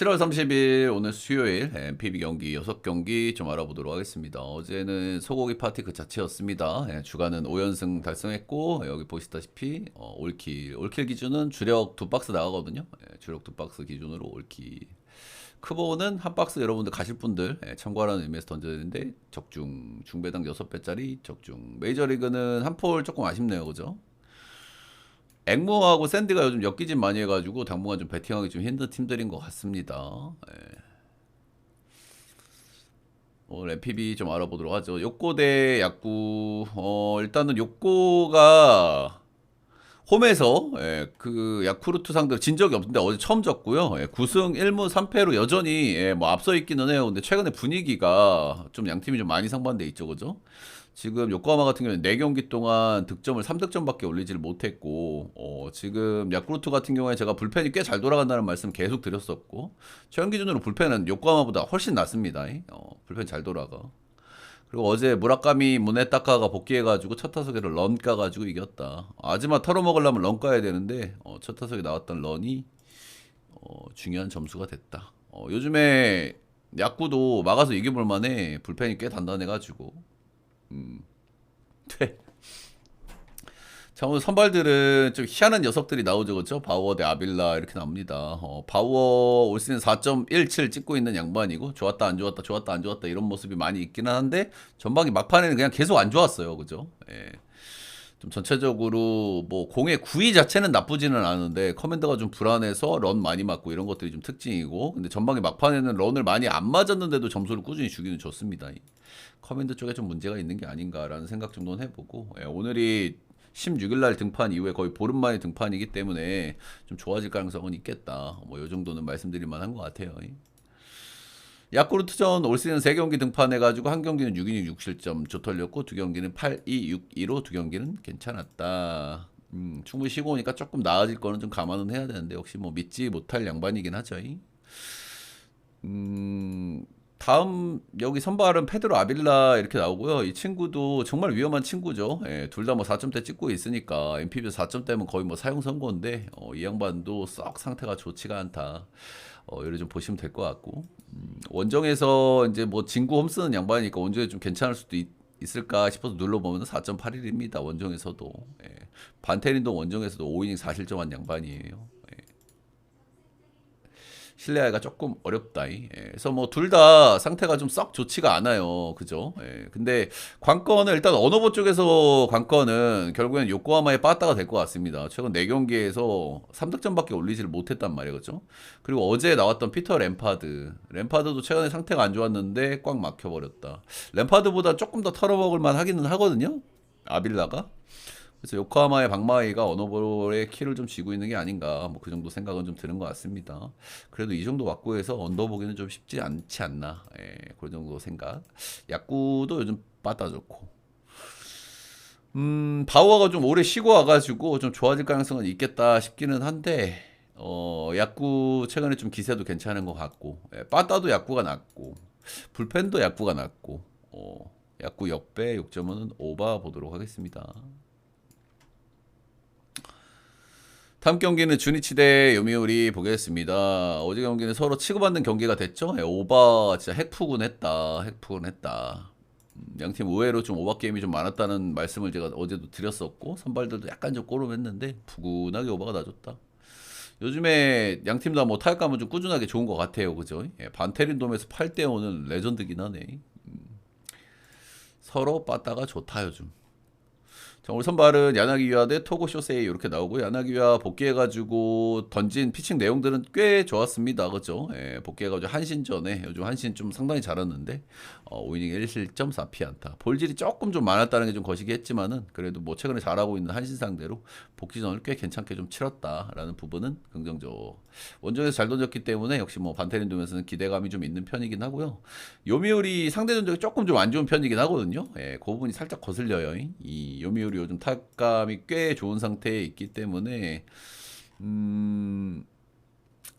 7월 30일 오늘 수요일 MPB 경기 6경기 좀 알아보도록 하겠습니다. 어제는 소고기 파티 그 자체였습니다. 예, 주간은 5연승 달성했고 여기 보시다시피 어, 올킬 올킬 기준은 주력 두 박스 나가거든요. 예, 주력 두 박스 기준으로 올킬 크보는 한 박스 여러분들 가실 분들 예, 참고하라는 의미에서 던져야 되는데 적중 중배당 6배짜리 적중 메이저리그는 한 폴 조금 아쉽네요. 그죠? 앵무하고 샌드가 요즘 엮이진 많이 해가지고 당분간 좀 배팅하기 좀 힘든 팀들인 것 같습니다. 예. 오늘 MPB 좀 알아보도록 하죠. 욕고 대 약구. 어, 일단은 욕고가 홈에서 예, 그 야쿠르트 상대로 진 적이 없는데 어제 처음 졌고요. 예, 9승 1무 3패로 여전히 예, 뭐 앞서 있기는 해요. 근데 최근에 분위기가 좀 양팀이 좀 많이 상반돼 있죠, 그죠? 지금 요코하마 같은 경우는 4경기 동안 득점을 3득점밖에 올리지를 못했고 어, 지금 야쿠르트 같은 경우에 제가 불펜이 꽤 잘 돌아간다는 말씀 계속 드렸었고 최근 기준으로 불펜은 요코하마보다 훨씬 낫습니다. 어, 불펜 잘 돌아가. 그리고 어제 무라카미 무네타카가 복귀해가지고 첫 타석에를 런 까가지고 이겼다. 아즈마 털어먹으려면 런 까야 되는데 어, 첫 타석에 나왔던 런이 어, 중요한 점수가 됐다. 어, 요즘에 야구도 막아서 이겨볼 만해 불펜이 꽤 단단해가지고 음. 네. 자 오늘 선발들은 좀 희한한 녀석들이 나오죠 그렇죠? 바우어 대 아빌라 이렇게 나옵니다 어, 바우어 올 시즌 4.17 찍고 있는 양반이고 좋았다 안 좋았다 좋았다 안 좋았다 이런 모습이 많이 있기는 한데 전반기 막판에는 그냥 계속 안 좋았어요 그죠? 예. 좀 전체적으로 뭐 공의 구위 자체는 나쁘지는 않은데 커맨더가 좀 불안해서 런 많이 맞고 이런 것들이 좀 특징이고 근데 전반기 막판에는 런을 많이 안 맞았는데도 점수를 꾸준히 주기는 좋습니다. 커맨더 쪽에 좀 문제가 있는 게 아닌가라는 생각 정도는 해보고 예, 오늘이 16일 날 등판 이후에 거의 보름 만에 등판이기 때문에 좀 좋아질 가능성은 있겠다. 뭐이 정도는 말씀드릴 만한 것 같아요. 야쿠르트전 올 시즌 3경기 등판해가지고 한 경기는 6이닝 6실점 좋털렸고 두 경기는 8, 2, 6, 2로 두 경기는 괜찮았다. 음, 충분히 쉬고 오니까 조금 나아질 거는 좀 감안은 해야 되는데 역시 뭐 믿지 못할 양반이긴 하죠. 음, 다음 여기 선발은 페드로 아빌라 이렇게 나오고요. 이 친구도 정말 위험한 친구죠. 예, 둘다 뭐 4점대 찍고 있으니까 MPB 4점대면 거의 뭐 사용 선고인데 어, 이 양반도 썩 상태가 좋지가 않다. 어, 이를 좀 보시면 될 것 같고 음, 원정에서 이제 뭐 진구 홈 쓰는 양반이니까 원정에 좀 괜찮을 수도 있, 을까 싶어서 눌러보면 4.81입니다. 원정에서도 예. 반테린도 원정에서도 5이닝 4실점한 양반이에요. 신뢰하기가 조금 어렵다. 예. 그래서 뭐 둘 다 상태가 좀 썩 좋지가 않아요. 그죠? 예. 근데 관건은 일단 언어보 쪽에서 관건은 결국엔 요코하마에 빠따가 될 것 같습니다. 최근 4경기에서 3득점밖에 올리지를 못했단 말이에요. 그죠? 그리고 어제 나왔던 피터 램파드. 램파드도 최근에 상태가 안 좋았는데 꽉 막혀버렸다. 램파드보다 조금 더 털어먹을 만 하기는 하거든요. 아빌라가. 그래서 요코하마의 박마이가 언어볼의 키를 좀 쥐고 있는 게 아닌가 뭐 그 정도 생각은 좀 드는 것 같습니다. 그래도 이 정도 왔고해서 언더 보기는 좀 쉽지 않지 않나 예, 그 정도 생각. 약구도 요즘 빠따졌고 음 바우어가 좀 오래 쉬고 와가지고 좀 좋아질 가능성은 있겠다 싶기는 한데 어 약구 최근에 좀 기세도 괜찮은 것 같고 예, 빠따도 약구가 낮고 불펜도 약구가 낮고 어 약구 역배 6점은 오바 보도록 하겠습니다. 다음 경기는 주니치 대 요미우리 보겠습니다. 어제 경기는 서로 치고받는 경기가 됐죠. 예, 오바 진짜 핵푸군 했다. 핵푸군 했다. 음, 양팀 의외로 좀 오바 게임이 좀 많았다는 말씀을 제가 어제도 드렸었고 선발들도 약간 좀 꼬름했는데 푸근하게 오바가 나줬다. 요즘에 양팀 다 뭐 타격감은 좀 꾸준하게 좋은 것 같아요. 그죠? 예, 반테린 돔에서 8대 5는 레전드긴 하네. 음, 서로 빠따가 좋다 요즘. 자, 오늘 선발은 야나기와 대 토고 쇼세이 이렇게 나오고 야나기와 복귀해가지고 던진 피칭 내용들은 꽤 좋았습니다. 그죠? 예, 복귀해가지고 한신 전에 요즘 한신 좀 상당히 잘했는데 어, 5이닝 1실점 4피안타 볼질이 조금 좀 많았다는 게 좀 거시기 했지만은 그래도 뭐 최근에 잘하고 있는 한신 상대로 복귀전을 꽤 괜찮게 좀 치렀다라는 부분은 긍정적. 원정에서 잘 던졌기 때문에 역시 뭐 반테린 두면서는 기대감이 좀 있는 편이긴 하고요. 요미우리 상대 전적이 조금 좀 안 좋은 편이긴 하거든요. 예, 그 부분이 살짝 거슬려요. 이 요미우리 요즘 타감이 꽤 좋은 상태에 있기 때문에 음.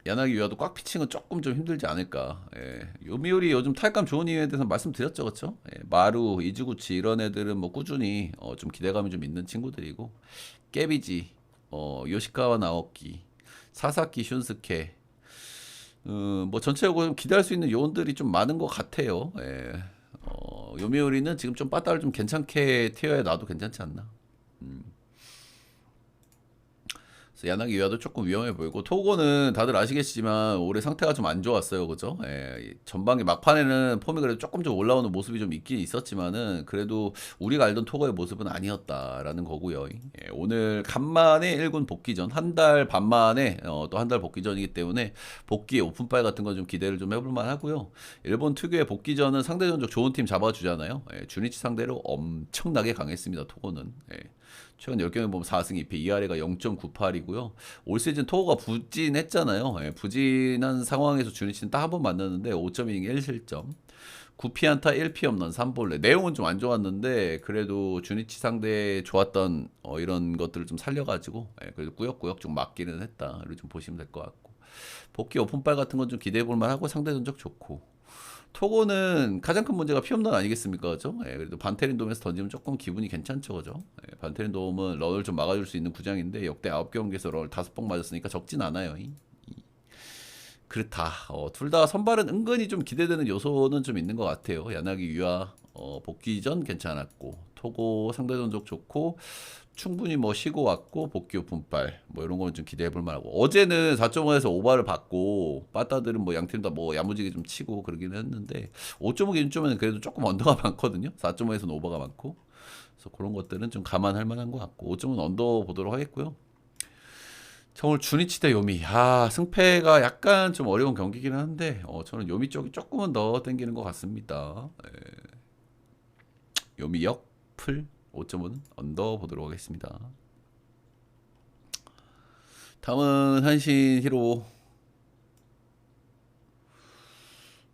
야나기 위와도 꽉 피칭은 조금 좀 힘들지 않을까. 예. 요미우리 요즘 타격감 좋은 이유에 대해서 말씀드렸죠, 그렇죠? 예. 마루, 이즈구치 이런 애들은 뭐 꾸준히 어, 좀 기대감이 좀 있는 친구들이고 깨비지, 어, 요시카와 나오키, 사사키 슌스케 어, 뭐 전체적으로 좀 기대할 수 있는 요원들이 좀 많은 것 같아요. 예. 어, 요미우리는 지금 좀 빠따를 좀 괜찮게 튀어야 나도 괜찮지 않나. 그래서 야나기 위아도 조금 위험해 보이고 토고는 다들 아시겠지만 올해 상태가 좀 안 좋았어요, 그죠? 예, 전반기 막판에는 폼이 그래도 조금 좀 올라오는 모습이 좀 있긴 있었지만은 그래도 우리가 알던 토고의 모습은 아니었다라는 거고요. 예, 오늘 간만에 1군 복귀전 한 달 반 만에 어, 또한 달 복귀전이기 때문에 복귀 오픈빨 같은 거좀 기대를 좀 해볼 만 하고요. 일본 특유의 복귀전은 상대 전적 좋은 팀 잡아주잖아요. 예, 주니치 상대로 엄청나게 강했습니다, 토고는. 예. 최근 10경기 보면 4승 2패, 이아래가 0.98이고요. 올 시즌 토고가 부진했잖아요. 예, 부진한 상황에서 주니치는 딱 한 번 만났는데 5.2이닝 1실점. 9피안타 1피 홈런 3볼레. 내용은 좀 안 좋았는데 그래도 주니치 상대 좋았던 어, 이런 것들을 좀 살려가지고 예, 그래도 꾸역꾸역 좀 맞기는 했다. 이렇게 좀 보시면 될 것 같고. 복귀 오픈빨 같은 건 좀 기대해 볼 만하고 상대 전적 좋고. 토고는 가장 큰 문제가 피홈런 아니겠습니까? 그죠? 예, 그래도 반테린 돔에서 던지면 조금 기분이 괜찮죠. 그죠? 예, 반테린 돔은 런을 좀 막아줄 수 있는 구장인데 역대 9경기에서 런을 5번 맞았으니까 적진 않아요. 이. 이. 그렇다. 어, 둘 다 선발은 은근히 좀 기대되는 요소는 좀 있는 것 같아요. 야나기 유아 어, 복귀 전 괜찮았고 토고 상대 전적 좋고 충분히 뭐 쉬고 왔고 복귀 오픈빨 뭐 이런 거는 좀 기대해 볼 만하고. 어제는 4.5에서 오바를 받고 빠따들은 뭐 양팀 다 뭐 야무지게 좀 치고 그러긴 했는데 5.5 기준점에는 그래도 조금 언더가 많거든요. 4.5에서는 오버가 많고. 그래서 그런 것들은 좀 감안할 만한 것 같고 5.5는 언더 보도록 하겠고요. 저 오늘 주니치 대 요미. 아 승패가 약간 좀 어려운 경기긴 한데 어, 저는 요미 쪽이 조금은 더 땡기는 것 같습니다. 예. 요미 역풀 5.5는 언더 보도록 하겠습니다. 다음은 한신 히로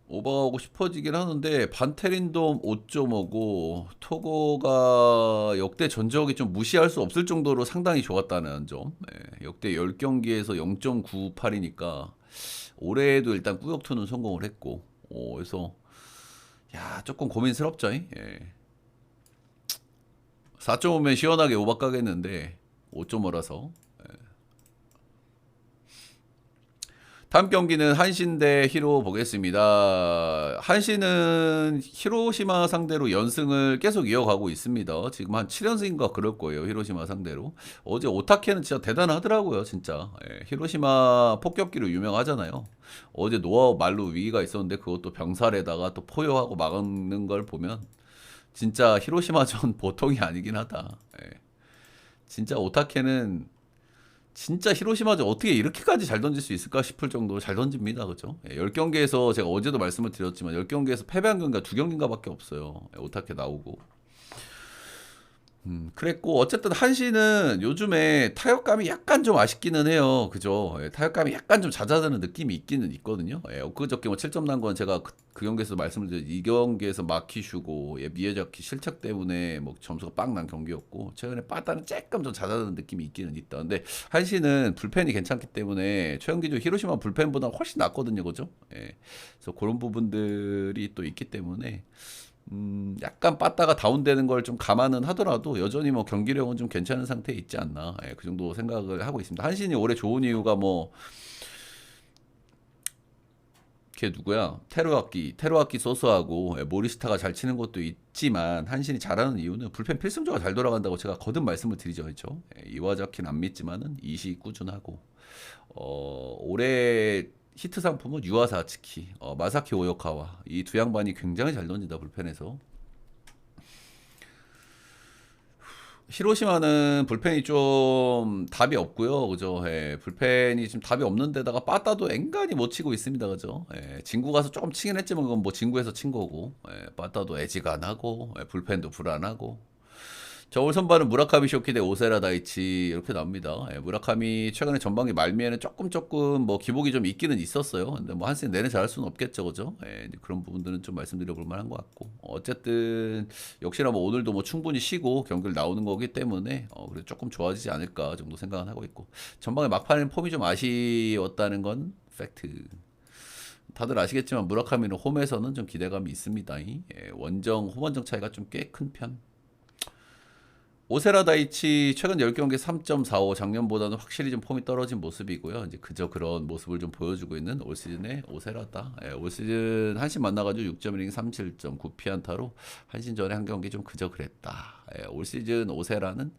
오버하고 싶어지긴 하는데 반테린돔 5.5고 토고가 역대 전적이 좀 무시할 수 없을 정도로 상당히 좋았다는 점 네, 역대 10경기에서 0.98이니까 올해에도 일단 꾸역투는 성공을 했고 오, 그래서 야 조금 고민스럽죠 예. 4.5면 시원하게 오박 가겠는데 5.5라서 예. 다음 경기는 한신 대 히로 보겠습니다. 한신은 히로시마 상대로 연승을 계속 이어가고 있습니다. 지금 한 7연승인가 그럴 거예요. 히로시마 상대로. 어제 오타케는 진짜 대단하더라고요. 진짜. 예, 히로시마 폭격기로 유명하잖아요. 어제 노아우 말로 위기가 있었는데 그것도 병살에다가 또 포효하고 막는 걸 보면 진짜 히로시마전 보통이 아니긴 하다. 예. 진짜 오타케는 진짜 히로시마전 어떻게 이렇게까지 잘 던질 수 있을까 싶을 정도로 잘 던집니다. 그죠? 예, 10경기에서 제가 어제도 말씀을 드렸지만 10경기에서 패배한 경기가 2경기인가밖에 없어요. 예, 오타케 나오고. 음, 그랬고 어쨌든 한시는 요즘에 타격감이 약간 좀 아쉽기는 해요. 그죠? 예, 타격감이 약간 좀 잦아드는 느낌이 있기는 있거든요. 예, 엊그저께 뭐 7점 난 건 제가 그, 그 경기에서 말씀을 드렸 이 경기에서 마키슈고 예, 미에자키 실책 때문에 뭐 점수가 빵 난 경기였고 최근에 빠따는 조금 좀 잦아드는 느낌이 있기는 있다. 근데 한시는 불펜이 괜찮기 때문에 최영기조 히로시마 불펜보다 훨씬 낫거든요. 그죠? 예. 그래서 그런 부분들이 또 있기 때문에 음, 약간 빠따가 다운되는 걸 좀 감안은 하더라도 여전히 뭐 경기력은 좀 괜찮은 상태에 있지 않나. 예, 그 정도 생각을 하고 있습니다. 한신이 올해 좋은 이유가 뭐, 걔 누구야? 테루아키, 테루아키 소스하고 예, 모리스타가 잘 치는 것도 있지만 한신이 잘하는 이유는 불펜 필승조가 잘 돌아간다고 제가 거듭 말씀을 드리죠. 그렇죠? 예, 이와자키는 안 믿지만은 이시 꾸준하고 어, 올해 히트 상품은 유아사 아츠키, 어, 마사키 오요카와 이 두 양반이 굉장히 잘 던진다 불펜에서. 히로시마는 불펜이 좀 답이 없고요, 그죠? 예, 불펜이 지금 답이 없는 데다가 빠따도 앵간히 못 치고 있습니다, 그죠? 예, 진구 가서 조금 치긴 했지만 그건 뭐 진구에서 친 거고, 예, 빠따도 애지간하고, 예, 불펜도 불안하고, 저울 선발은 무라카미 쇼키 대 오세라 다이치 이렇게 나옵니다. 예, 무라카미 최근에 전반기 말미에는 조금 조금 뭐 기복이 좀 있기는 있었어요. 근데 뭐 한승 내내 잘할 수는 없겠죠, 그죠? 예, 그런 부분들은 좀 말씀드려 볼 만한 것 같고 어쨌든 역시나 뭐 오늘도 뭐 충분히 쉬고 경기를 나오는 거기 때문에 어, 그래도 조금 좋아지지 않을까 정도 생각은 하고 있고 전반기 막판에 폼이 좀 아쉬웠다는 건 팩트. 다들 아시겠지만 무라카미는 홈에서는 좀 기대감이 있습니다. 예, 원정 홈 원정 차이가 좀 꽤 큰 편. 오세라 다이치 최근 10경기 3.45 작년보다는 확실히 좀 폼이 떨어진 모습이고요. 이제 그저 그런 모습을 좀 보여주고 있는 올 시즌의 오세라다. 예, 올 시즌 한신 만나가지고 6.1링 37점 9피안타로 한신 전에 한 경기 좀 그저 그랬다. 예, 올 시즌 오세라는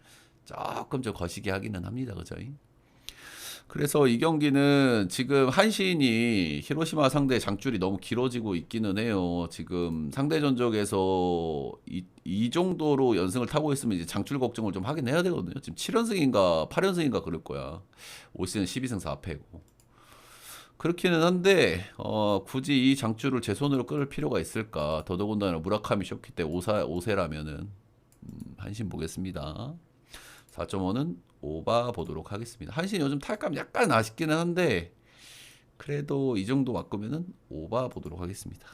조금 좀 거시기 하기는 합니다. 그죠? 그래서 이 경기는 지금 한신이 히로시마 상대 장줄이 너무 길어지고 있기는 해요. 지금 상대 전적에서 이, 이 정도로 연승을 타고 있으면 이제 장줄 걱정을 좀 하긴 해야 되거든요. 지금 7연승인가 8연승인가 그럴 거야. 올 시즌 12승 4패고. 그렇기는 한데 어, 굳이 이 장줄을 제 손으로 끌 필요가 있을까? 더더군다나 무라카미 쇼키 때 오사 오세라면은 음, 한신 보겠습니다. 4.5는 오바 보도록 하겠습니다. 한신 요즘 탈감 약간 아쉽기는 한데 그래도 이 정도 바꾸면은 오바 보도록 하겠습니다.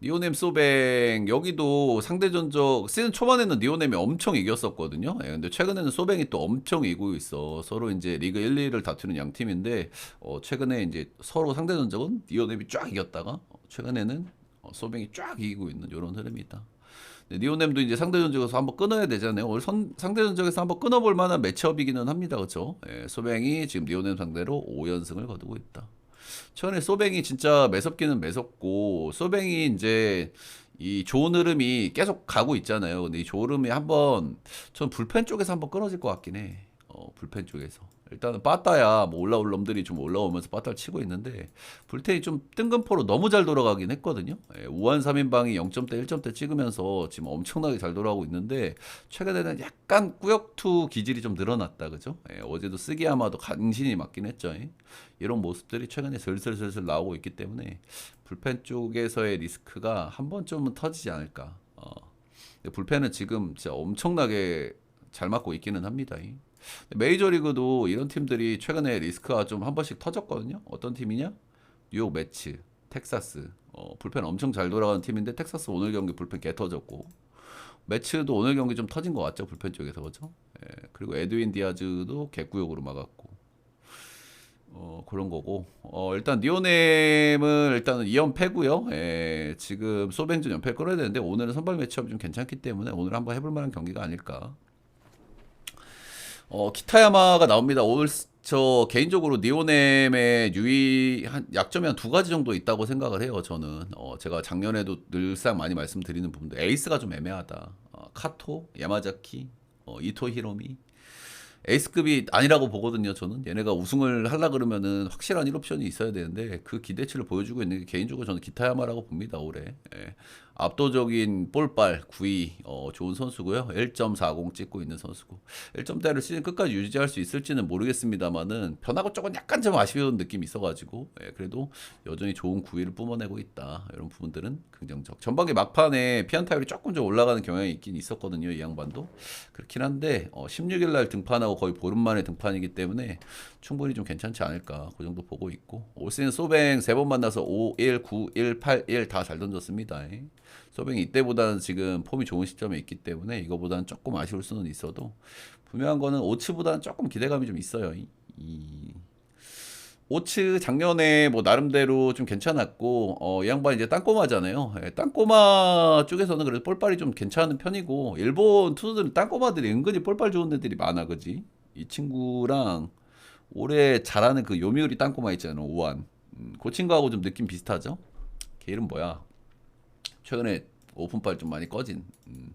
니오넴 소뱅 여기도 상대 전적 시즌 초반에는 니오넴이 엄청 이겼었거든요. 예, 근데 최근에는 소뱅이 또 엄청 이기고 있어. 서로 이제 리그 1, 2를 다투는 양 팀인데 어, 최근에 이제 서로 상대 전적은 니오넴이 쫙 이겼다가 어, 최근에는 어, 소뱅이 쫙 이기고 있는 이런 흐름이 있다. 네, 니오넴도 이제 상대 전적에서 한번 끊어야 되잖아요. 오늘 선, 상대 전적에서 한번 끊어볼 만한 매치업이기는 합니다. 그렇죠? 예, 소뱅이 지금 니오넴 상대로 5연승을 거두고 있다. 최근에 소뱅이 진짜 매섭기는 매섭고 소뱅이 이제 이 좋은 흐름이 계속 가고 있잖아요. 근데 이 좋은 흐름이 한번 전 불펜 쪽에서 한번 끊어질 것 같긴 해. 어, 불펜 쪽에서. 일단은 빠따야 뭐 올라올 놈들이 좀 올라오면서 빠따를 치고 있는데 불펜이 좀 뜬금포로 너무 잘 돌아가긴 했거든요. 예, 우한 3인방이 0점대 1점대 찍으면서 지금 엄청나게 잘 돌아가고 있는데 최근에는 약간 꾸역투 기질이 좀 늘어났다 그죠? 예, 어제도 쓰기야마도 간신히 맞긴 했죠. 예. 이런 모습들이 최근에 슬슬슬슬 나오고 있기 때문에 불펜 쪽에서의 리스크가 한 번쯤은 터지지 않을까. 어. 불펜은 지금 진짜 엄청나게 잘 맞고 있기는 합니다. 이. 메이저리그도 이런 팀들이 최근에 리스크가 좀 한 번씩 터졌거든요. 어떤 팀이냐? 뉴욕 매츠, 텍사스. 어, 불펜 엄청 잘 돌아가는 팀인데 텍사스 오늘 경기 불펜 개 터졌고 매츠도 오늘 경기 좀 터진 것 같죠 불펜 쪽에서 그죠? 예, 그리고 에드윈 디아즈도 개구역으로 막았고 어, 그런 거고 어, 일단 니오넴은 일단은 2연패고요. 예, 지금 소뱅전 연패 끌어야 되는데 오늘은 선발 매치업이 좀 괜찮기 때문에 오늘 한번 해볼 만한 경기가 아닐까 어, 키타야마가 나옵니다. 스- 저 개인적으로 니오넴의 유의 한 약점이 한 두 가지 정도 있다고 생각을 해요. 저는 어, 제가 작년에도 늘상 많이 말씀드리는 부분도 에이스가 좀 애매하다. 어, 카토, 야마자키, 어, 이토 히로미 에이스급이 아니라고 보거든요. 저는 얘네가 우승을 하려 그러면은 확실한 1옵션이 있어야 되는데 그 기대치를 보여주고 있는 게 개인적으로 저는 기타야마라고 봅니다. 올해 예. 압도적인 볼빨 9위 어, 좋은 선수고요. 1.40 찍고 있는 선수고 1점대를 시즌 끝까지 유지할 수 있을지는 모르겠습니다만은 변하고 조금 약간 좀 아쉬운 느낌이 있어가지고 예, 그래도 여전히 좋은 9위를 뿜어내고 있다. 이런 부분들은 긍정적. 전반기 막판에 피안타율이 조금 좀 올라가는 경향이 있긴 있었거든요. 이 양반도 그렇긴 한데 어, 16일 날 등판하고 거의 보름 만에 등판이기 때문에 충분히 좀 괜찮지 않을까 그 정도 보고 있고 올 시즌 소뱅 세 번 만나서 5, 1, 9, 1, 8, 1 다 잘 던졌습니다. 소뱅이 이때보다는 지금 폼이 좋은 시점에 있기 때문에 이거보다는 조금 아쉬울 수는 있어도 분명한 거는 오츠보다는 조금 기대감이 좀 있어요. 이, 이 오츠 작년에 뭐 나름대로 좀 괜찮았고 어, 이 양반 이제 땅꼬마잖아요. 예, 땅꼬마 쪽에서는 그래도 볼빨이 좀 괜찮은 편이고 일본 투수들은 땅꼬마들이 은근히 볼빨 좋은 애들이 많아, 그지? 이 친구랑 올해 잘하는 그 요미우리 땅꼬마 있잖아요, 오한. 음, 그 친구하고 좀 느낌 비슷하죠? 걔 이름 뭐야? 최근에 오픈빨 좀 많이 꺼진. 음.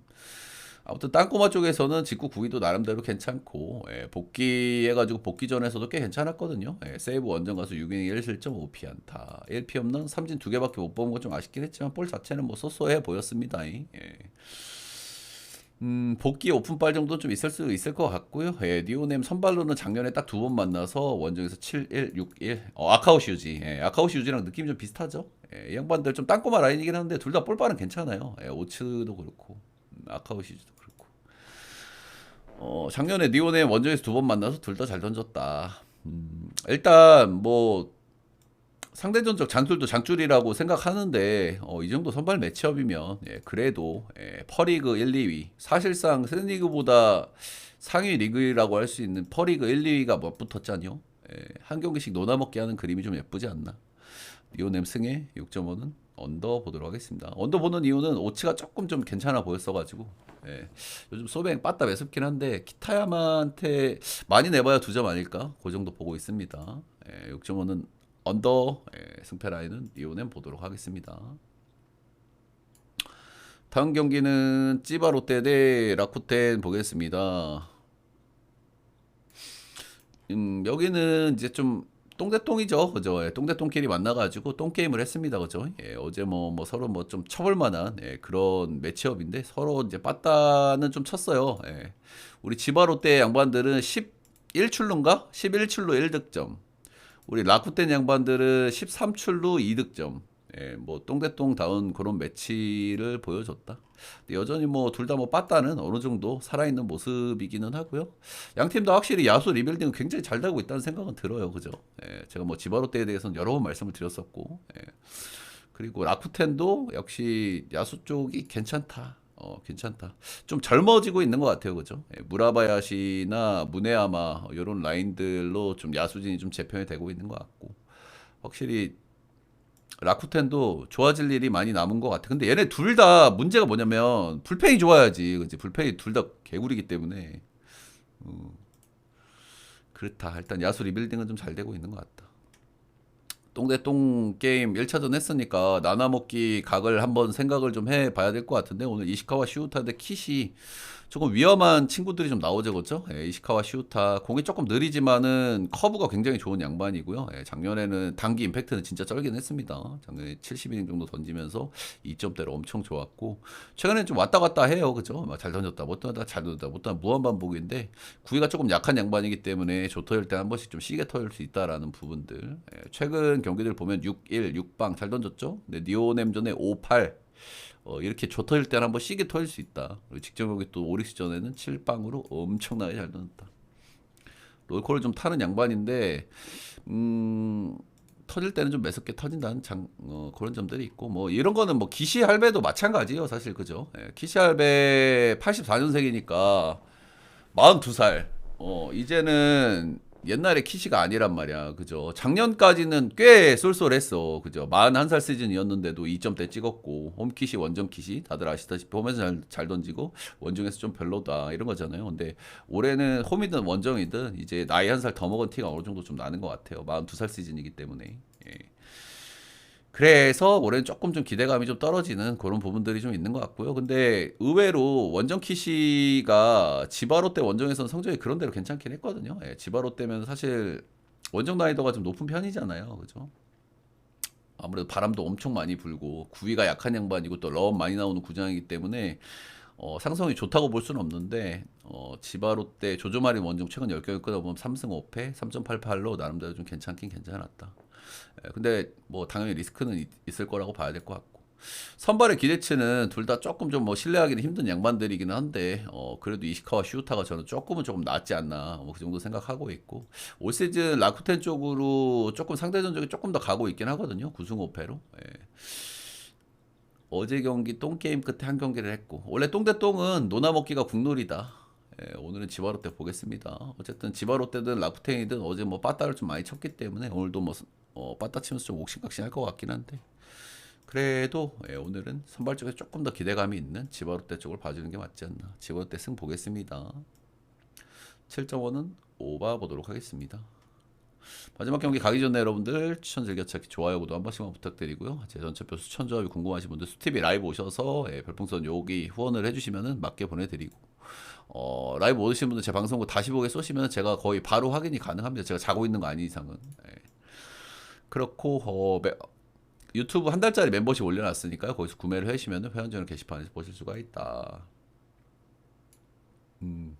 아무튼 땅꼬마 쪽에서는 직구 구위도 나름대로 괜찮고 예, 복귀해가지고 복귀 전에서도 꽤 괜찮았거든요. 예, 세이브 원정 가서 6이닝 1실점 5피안타 1피 없는 삼진 두 개밖에 못 뽑은 건좀 아쉽긴 했지만 볼 자체는 뭐 쏘쏘해 보였습니다. 예. 음, 복귀 오픈빨 정도 좀 있을 수 있을 것 같고요. 예, 니오넴 선발로는 작년에 딱 두 번 만나서 원정에서 7-1, 6-1. 어, 아카오 슈지. 예, 아카오 슈지랑 느낌이 좀 비슷하죠. 예, 이 양반들 좀 땅꼬마 라인이긴 한데 둘 다 볼빨은 괜찮아요. 예, 오츠도 그렇고 음, 아카오 슈지도 그렇고. 어, 작년에 니오넴 원정에서 두 번 만나서 둘 다 잘 던졌다. 음, 일단 뭐 상대전적 장줄도 장줄이라고 생각하는데 어, 이 정도 선발 매치업이면 예, 그래도 예, 퍼리그 1, 2위 사실상 세리그보다 상위 리그라고 할 수 있는 퍼리그 1, 2위가 뭐 붙었잖요. 예, 한 경기씩 노나먹게 하는 그림이 좀 예쁘지 않나. 리오넴 승에 6.5는 언더 보도록 하겠습니다. 언더 보는 이유는 오치가 조금 좀 괜찮아 보였어가지고 예. 요즘 소뱅 빠따 매섭긴 한데 키타야마한테 많이 내봐야 두 점 아닐까? 그 정도 보고 있습니다. 예, 6.5는 언더 예, 승패 라인은 이오넨 보도록 하겠습니다. 다음 경기는 찌바 롯데 대 라쿠텐 보겠습니다. 음, 여기는 이제 좀 똥대똥이죠, 그죠? 예, 똥대똥끼리 만나가지고 똥 게임을 했습니다, 그죠? 예, 어제 뭐, 뭐 서로 뭐 좀 쳐볼 만한 예, 그런 매치업인데 서로 이제 빠따는 좀 쳤어요. 예. 우리 지바롯데 양반들은 11출루인가? 11출루 1득점. 우리 라쿠텐 양반들은 13출루 2득점. 예, 뭐 똥대똥 다운 그런 매치를 보여줬다. 여전히 뭐 둘 다 뭐 빠따는 어느 정도 살아있는 모습이기는 하고요. 양 팀 다 확실히 야수 리빌딩은 굉장히 잘 되고 있다는 생각은 들어요, 그죠? 예, 제가 뭐 지바로 때에 대해서는 여러 번 말씀을 드렸었고, 예. 그리고 라쿠텐도 역시 야수 쪽이 괜찮다. 어, 괜찮다. 좀 젊어지고 있는 것 같아요, 그죠? 예, 무라바야시나 무네야마 이런 라인들로 좀 야수진이 좀 재편이 되고 있는 것 같고, 확실히 라쿠텐도 좋아질 일이 많이 남은 것 같아. 근데 얘네 둘 다 문제가 뭐냐면 불펜이 좋아야지, 그지? 불펜이 둘 다 개구리기 때문에 어, 그렇다. 일단 야수 리빌딩은 좀 잘 되고 있는 것 같다. 똥대똥 게임 1차전 했으니까 나나먹기 각을 한번 생각을 좀 해봐야 될 것 같은데 오늘 이시카와 시우타 대 킷이 조금 위험한 친구들이 좀 나오죠, 그렇죠? 예, 이시카와 시우타 공이 조금 느리지만은 커브가 굉장히 좋은 양반이고요. 예, 작년에는 단기 임팩트는 진짜 쩔긴 했습니다. 작년에 70이닝 정도 던지면서 2점대로 엄청 좋았고 최근에는 좀 왔다 갔다 해요, 그죠? 막 잘 던졌다, 못 던졌다, 잘 던졌다, 못 던졌다 무한 반복인데 구위가 조금 약한 양반이기 때문에 조터일 때 한 번씩 좀 시게 터일 수 있다라는 부분들. 예, 최근 경기들 보면 6-1, 6방 잘 던졌죠? 근데 니오넴전에 5-8 어, 이렇게 조터일 때는 한번 시게 터질 수 있다. 그리고 직전 경기 또 오릭스 전에는 7방으로 엄청나게 잘 던졌다. 롤콜을 좀 타는 양반인데 음, 터질 때는 좀 매섭게 터진다는 장, 어, 그런 점들이 있고 뭐 이런 거는 뭐 기시 할배도 마찬가지예요 사실 그죠 예, 기시 할배 84년생이니까 42살 어 이제는 옛날에 키시가 아니란 말이야. 그죠? 작년까지는 꽤 쏠쏠했어. 그죠? 41살 시즌이었는데도 2점대 찍었고 홈키시 원정키시 다들 아시다시피 홈에서 잘, 잘 던지고 원정에서 좀 별로다. 이런 거잖아요. 근데 올해는 홈이든 원정이든 이제 나이 한 살 더 먹은 티가 어느 정도 좀 나는 것 같아요. 42살 시즌이기 때문에. 예. 그래서 올해는 조금 좀 기대감이 좀 떨어지는 그런 부분들이 좀 있는 것 같고요. 근데 의외로 원정 키시가 지바로 때 원정에서는 성적이 그런 대로 괜찮긴 했거든요. 예, 지바로 때면 사실 원정 난이도가 좀 높은 편이잖아요. 그죠? 아무래도 바람도 엄청 많이 불고 구위가 약한 양반이고 또럼 많이 나오는 구장이기 때문에 어, 상성이 좋다고 볼 수는 없는데 어, 지바로 때 조조마린 원정 최근 10경기 끊어보면 3승 5패 3.88로 나름대로 좀 괜찮긴 괜찮았다. 예, 근데 뭐 당연히 리스크는 있, 있을 거라고 봐야 될 것 같고 선발의 기대치는 둘 다 조금 좀 뭐 신뢰하기는 힘든 양반들이기는 한데 어 그래도 이시카와 슈타가 저는 조금은 조금 낫지 않나 뭐 그 정도 생각하고 있고 올 시즌 라쿠텐 쪽으로 조금 상대 전적이 조금 더 가고 있긴 하거든요 9승 5패로 예. 어제 경기 똥 게임 끝에 한 경기를 했고 원래 똥대 똥은 노나 먹기가 국룰이다. 예, 오늘은 지바로 때 보겠습니다. 어쨌든 지바로 때든 라쿠텐이든 어제 뭐 빠따를 좀 많이 쳤기 때문에 오늘도 뭐 어, 빠따 치면서 좀 옥신각신 할 것 같긴 한데 그래도 예, 오늘은 선발 쪽에 조금 더 기대감이 있는 지바로 때 쪽을 봐주는 게 맞지 않나. 지바로 때승 보겠습니다. 7.5는 오바 보도록 하겠습니다. 마지막 경기 가기 전에 여러분들 추천 즐겨찾기 좋아요 구독 한 번씩만 부탁드리고요. 제 전체표 수천 조합이 궁금하신 분들 수TV 라이브 오셔서 예, 별풍선 여기 후원을 해주시면은 맞게 보내드리고 어, 라이브 오시는 분들 제 방송국 다시 보게 쏘시면 제가 거의 바로 확인이 가능합니다. 제가 자고 있는 거 아닌 이상은. 예. 그렇고 어, 매- 유튜브 한 달짜리 멤버십 올려놨으니까요. 거기서 구매를 하시면 회원전을 게시판에서 보실 수가 있다. 음.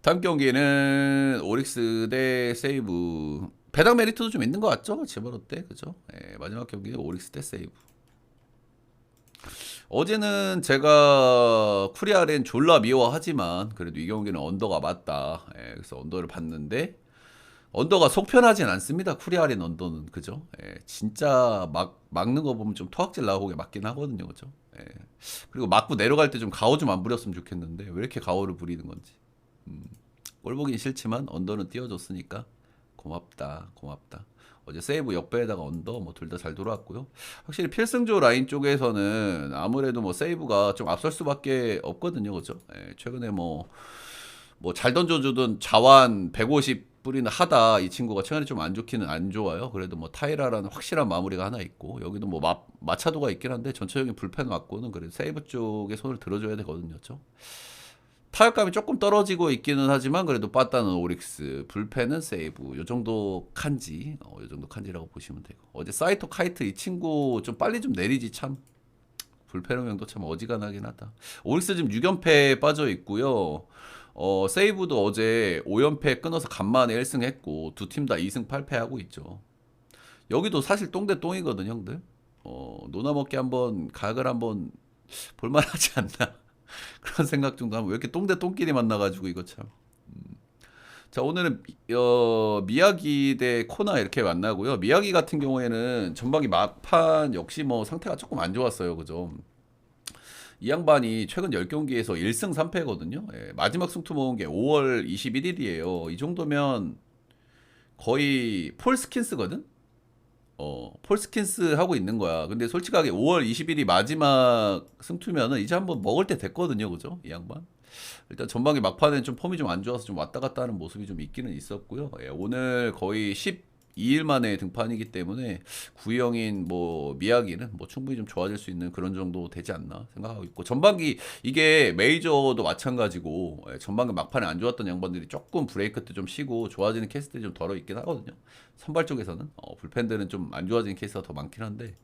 다음 경기는 오릭스 대 세이브. 배당 메리트도 좀 있는 것 같죠? 지바로 때 그죠? 예, 마지막 경기는 오릭스 대 세이브. 어제는 제가 쿠리아렌 졸라 미워하지만 그래도 이 경기는 언더가 맞다. 예, 그래서 언더를 봤는데 언더가 속편하진 않습니다. 쿠리아렌 언더는 그죠? 예, 진짜 막 막는 거 보면 좀 토악질 나오게 맞긴 하거든요, 그죠? 예. 그리고 맞고 내려갈 때 좀 가오 좀 안 부렸으면 좋겠는데 왜 이렇게 가오를 부리는 건지. 꼴 보긴 싫지만 언더는 띄워줬으니까 고맙다. 고맙다. 어제 세이브 역배에다가 언더 뭐 둘 다 잘 돌아왔고요. 확실히 필승조 라인 쪽에서는 아무래도 뭐 세이브가 좀 앞설 수밖에 없거든요. 그죠? 예, 최근에 뭐 뭐 잘 던져주던 자완 150 뿌리는 하다 이 친구가 최근에 좀 안 좋기는 안 좋아요. 그래도 뭐 타이라라는 확실한 마무리가 하나 있고 여기도 뭐 마, 마차도가 있긴 한데 전체적인 불펜 맞고는 그래도 세이브 쪽에 손을 들어줘야 되거든요. 죠 타격감이 조금 떨어지고 있기는 하지만 그래도 빠따는 오릭스, 불펜은 세이브 요 정도 칸지, 어, 요 정도 칸지라고 보시면 되고 어제 사이토 카이트 이 친구 좀 빨리 좀 내리지 참 불펜 형도 참 어지간하긴 하다. 오릭스 지금 6연패에 빠져 있고요. 어, 세이브도 어제 5연패 끊어서 간만에 1승 했고 두 팀 다 2승 8패 하고 있죠. 여기도 사실 똥대 똥이거든 형들. 어, 노나 먹기 한번 각을 한번 볼만하지 않나 그런 생각 정도 하면 왜 이렇게 똥대 똥끼리 만나가지고 이거 참. 음. 자 오늘은 미- 어, 미야기 대 코나 이렇게 만나고요. 미야기 같은 경우에는 전반기 막판 역시 뭐 상태가 조금 안 좋았어요, 그죠? 이 양반이 최근 10경기에서 1승 3패거든요. 예, 마지막 승투 모은 게 5월 21일이에요. 이 정도면 거의 폴 스킨스거든? 어, 폴 스킨스 하고 있는 거야. 근데 솔직하게 5월 20일이 마지막 승투면은 이제 한번 먹을 때 됐거든요. 그죠? 이 양반. 일단 전반기 막판엔 좀 폼이 좀 안 좋아서 좀 왔다 갔다 하는 모습이 좀 있기는 있었고요. 예, 오늘 거의 12일 만에 등판이기 때문에 구형인 뭐 미야기는 뭐 충분히 좀 좋아질 수 있는 그런 정도 되지 않나 생각하고 있고 전반기 이게 메이저도 마찬가지고 예, 전반기 막판에 안 좋았던 양반들이 조금 브레이크 때 좀 쉬고 좋아지는 케이스들이 좀 덜어 있긴 하거든요. 선발 쪽에서는 어, 불펜들은 좀 안 좋아지는 케이스가 더 많긴 한데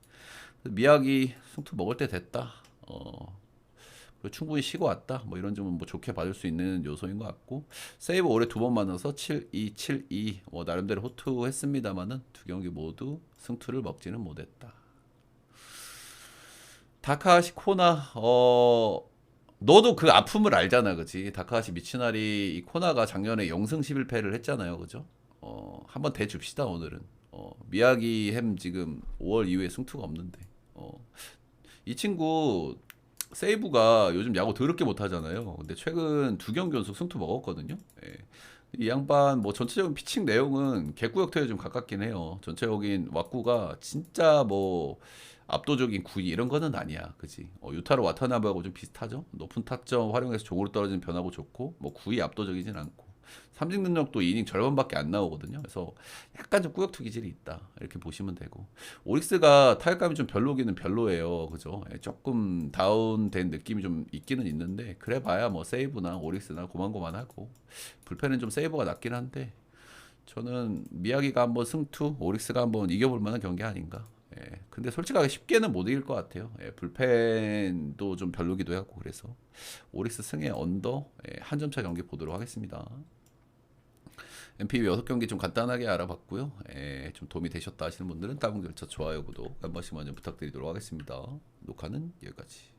미야기 승투 먹을 때 됐다. 어, 충분히 쉬고 왔다. 뭐 이런 점은 뭐 좋게 봐줄 수 있는 요소인 것 같고 세이브 올해 두 번 만나서 7-2, 7-2 뭐 나름대로 호투했습니다만은 두 경기 모두 승투를 먹지는 못했다. 다카하시 코나 어 너도 그 아픔을 알잖아, 그지? 다카하시 미치나리 이 코나가 작년에 0승 11패를 했잖아요, 그죠? 어 한번 대줍시다 오늘은. 어 미야기 햄 지금 5월 이후에 승투가 없는데. 어 이 친구 세이브가 요즘 야구 더럽게 못하잖아요. 근데 최근 두 경기 연속 승투 먹었거든요. 예. 이 양반 뭐 전체적인 피칭 내용은 개구역태에 좀 가깝긴 해요. 전체적인 왁구가 진짜 뭐 압도적인 구위 이런 거는 아니야. 그지? 어, 유타로 와타나베하고 좀 비슷하죠? 높은 타점 활용해서 종으로 떨어지는 변화고 좋고 뭐 구위 압도적이진 않고 삼진 능력도 이닝 절반밖에 안 나오거든요. 그래서 약간 좀 꾸역투 기질이 있다. 이렇게 보시면 되고 오릭스가 타격감이 좀 별로기는 별로예요. 그죠? 예, 조금 다운된 느낌이 좀 있기는 있는데 그래 봐야 뭐 세이브나 오릭스나 고만고만하고 불펜은 좀 세이브가 낫긴 한데 저는 미야기가 한번 승투, 오릭스가 한번 이겨볼 만한 경기 아닌가. 예. 근데 솔직하게 쉽게는 못 이길 것 같아요. 예, 불펜도 좀 별로기도 하고 그래서 오릭스 승의 언더 예, 한점차 경기 보도록 하겠습니다. MPV 6경기 좀 간단하게 알아봤고요. 예, 좀 도움이 되셨다 하시는 분들은 따봉 절차 좋아요, 구독 한 번씩 먼저 부탁드리도록 하겠습니다. 녹화는 여기까지.